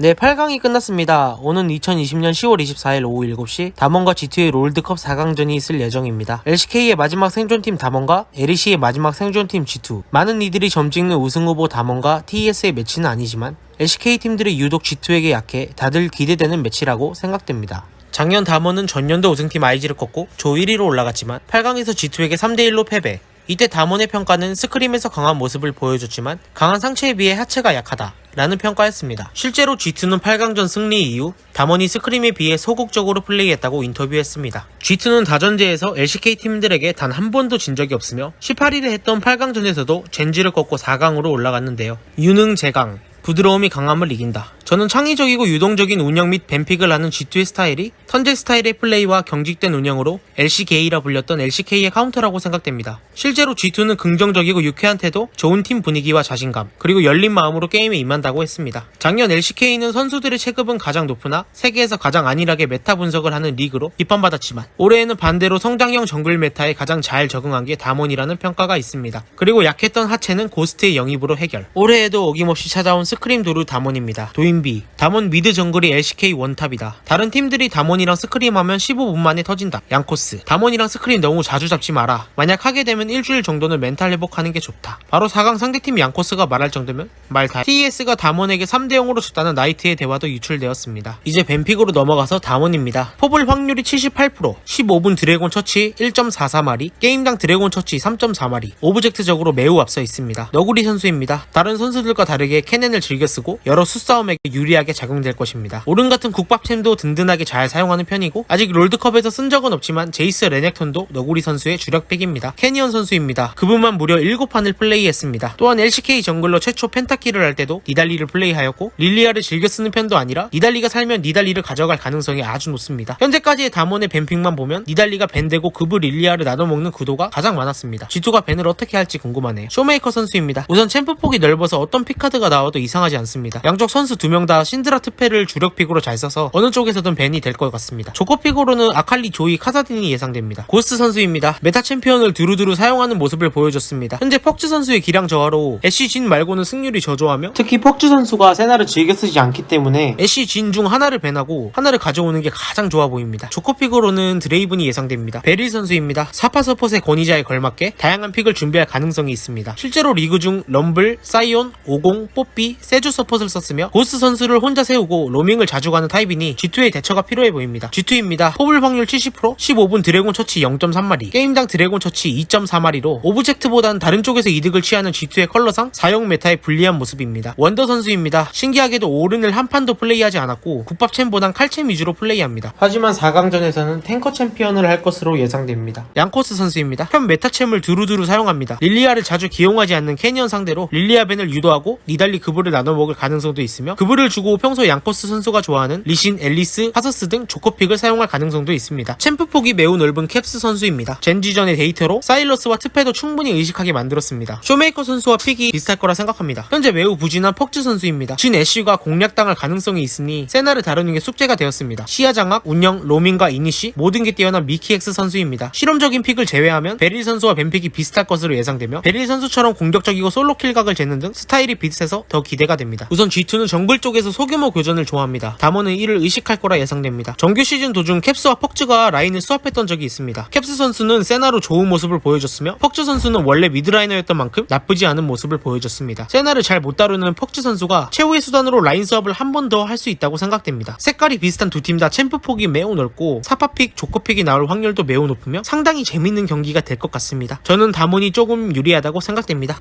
네, 8강이 끝났습니다. 오는 2020년 10월 24일 오후 7시 담원과 G2의 롤드컵 4강전이 있을 예정입니다. LCK의 마지막 생존팀 담원과 LEC의 마지막 생존팀 G2. 많은 이들이 점찍는 우승 후보 담원과 TES의 매치는 아니지만 LCK 팀들이 유독 G2에게 약해 다들 기대되는 매치라고 생각됩니다. 작년 담원은 전년도 우승팀 IG를 꺾고 조 1위로 올라갔지만 8강에서 G2에게 3대1로 패배. 이때 담원의 평가는 스크림에서 강한 모습을 보여줬지만 강한 상체에 비해 하체가 약하다. 라는 평가였습니다. 실제로 G2는 8강전 승리 이후 담원이 스크림에 비해 소극적으로 플레이했다고 인터뷰했습니다. G2는 다전제에서 LCK 팀들에게 단 한 번도 진 적이 없으며 18일에 했던 8강전에서도 젠지를 꺾고 4강으로 올라갔는데요. 유능 제강, 부드러움이 강함을 이긴다. 저는 창의적이고 유동적인 운영 및 뱀픽을 하는 G2의 스타일이 턴제 스타일의 플레이와 경직된 운영으로 LCK라 불렸던 LCK의 카운터라고 생각됩니다. 실제로 G2는 긍정적이고 유쾌한 태도, 좋은 팀 분위기와 자신감, 그리고 열린 마음으로 게임에 임한다고 했습니다. 작년 LCK는 선수들의 체급은 가장 높으나 세계에서 가장 안일하게 메타 분석을 하는 리그로 비판받았지만 올해에는 반대로 성장형 정글 메타에 가장 잘 적응한 게 다몬이라는 평가가 있습니다. 그리고 약했던 하체는 고스트의 영입으로 해결. 올해에도 어김없이 찾아온 스 크림 도루 다몬입니다. 도인비. 다몬 미드 정글이 LCK 원탑이다. 다른 팀들이 다몬이랑 스크림 하면 15분 만에 터진다. 양코스. 다몬이랑 스크림 너무 자주 잡지 마라. 만약 하게 되면 일주일 정도는 멘탈 회복하는 게 좋다. 바로 4강 상대팀 양코스가 말할 정도면 말다. TES가 다몬에게 3대 0으로 졌다는 나이트의 대화도 유출되었습니다. 이제 뱀픽으로 넘어가서 다몬입니다. 포블 확률이 78%, 15분 드래곤 처치 1.44마리, 게임당 드래곤 처치 3.4마리, 오브젝트적으로 매우 앞서 있습니다. 너구리 선수입니다. 다른 선수들과 다르게 캐넨을 즐겨 쓰고 여러 수싸움에게 유리하게 작용될 것입니다. 오른 같은 국밥챔도 든든하게 잘 사용하는 편이고 아직 롤드컵에서 쓴 적은 없지만 제이스 레넥톤도 너구리 선수의 주력팩입니다. 캐니언 선수입니다. 그분만 무려 7판을 플레이했습니다. 또한 LCK 정글러 최초 펜타키를 할 때도 니달리를 플레이하였고 릴리아를 즐겨 쓰는 편도 아니라 니달리가 살면 니달리를 가져갈 가능성이 아주 높습니다. 현재까지의 담원의 뱀픽만 보면 니달리가 밴되고 그브 릴리아를 나눠먹는 구도가 가장 많았습니다. G2가 밴을 어떻게 할지 궁금하네요. 쇼메이커 선수입니다. 우선 챔프 폭이 넓어서 어떤 픽카드가 나와도 이 상하지 않습니다. 양쪽 선수 두 명 다 신드라 트페를 주력 픽으로 잘 써서 어느 쪽에서든 밴이 될 것 같습니다. 조커 픽으로는 아칼리, 조이, 카사딘이 예상됩니다. 고스트 선수입니다. 메타 챔피언을 두루두루 사용하는 모습을 보여줬습니다. 현재 퍽즈 선수의 기량 저하로 애쉬 진 말고는 승률이 저조하며 특히 퍽즈 선수가 세나를 즐겨 쓰지 않기 때문에 애쉬 진 중 하나를 밴하고 하나를 가져오는 게 가장 좋아 보입니다. 조커 픽으로는 드레이븐이 예상됩니다. 베릴 선수입니다. 사파 서폿의 권위자에 걸맞게 다양한 픽을 준비할 가능성이 있습니다. 실제로 리그 중 럼블, 사이온, 오공, 뽀삐, 세주 서폿을 썼으며 고스 선수를 혼자 세우고 로밍을 자주 가는 타입이니 G2의 대처가 필요해 보입니다. G2입니다. 포블 확률 70%, 15분 드래곤 처치 0.3마리, 게임당 드래곤 처치 2.4마리로 오브젝트보단 다른 쪽에서 이득을 취하는 G2의 컬러상 사용 메타에 불리한 모습입니다. 원더 선수입니다. 신기하게도 오른을 한 판도 플레이하지 않았고 국밥 챔보단 칼챔 위주로 플레이합니다. 하지만 4강전에서는 탱커 챔피언을 할 것으로 예상됩니다. 양코스 선수입니다. 현 메타챔을 두루두루 사용합니다. 릴리아를 자주 기용하지 않는 캐니언 상대로 릴리아 벤을 유도하고 니달리 그브를 나눠 먹을 가능성도 있으며 그브를 주고 평소 양코스 선수가 좋아하는 리신, 앨리스, 하서스 등 조커픽을 사용할 가능성도 있습니다. 챔프 폭이 매우 넓은 캡스 선수입니다. 젠지전의 데이터로 사일러스와 트페도 충분히 의식하게 만들었습니다. 쇼메이커 선수와 픽이 비슷할 거라 생각합니다. 현재 매우 부진한 퍽즈 선수입니다. 진 애쉬가 공략당할 가능성이 있으니 세나를 다루는 게 숙제가 되었습니다. 시야 장악, 운영, 로밍과 이니시 모든 게 뛰어난 미키엑스 선수입니다. 실험적인 픽을 제외하면 베릴 선수와 벤픽이 비슷할 것으로 예상되며 베릴 선수처럼 공격적이고 솔로 킬각을 재는 등 스타일이 비슷해서 더 기대 가 됩니다. 우선 G2는 정글 쪽에서 소규모 교전을 좋아합니다. 담원은 이를 의식할 거라 예상됩니다. 정규 시즌 도중 캡스와 퍽즈가 라인을 수합했던 적이 있습니다. 캡스 선수는 세나로 좋은 모습을 보여줬으며 퍽즈 선수는 원래 미드라이너였던 만큼 나쁘지 않은 모습을 보여줬습니다. 세나를 잘 못 다루는 퍽즈 선수가 최후의 수단으로 라인 수합을 한 번 더 할 수 있다고 생각됩니다. 색깔이 비슷한 두 팀 다 챔프 폭이 매우 넓고 사파픽, 조커픽이 나올 확률도 매우 높으며 상당히 재밌는 경기가 될 것 같습니다. 저는 담원이 조금 유리하다고 생각됩니다.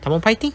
담원 파이팅!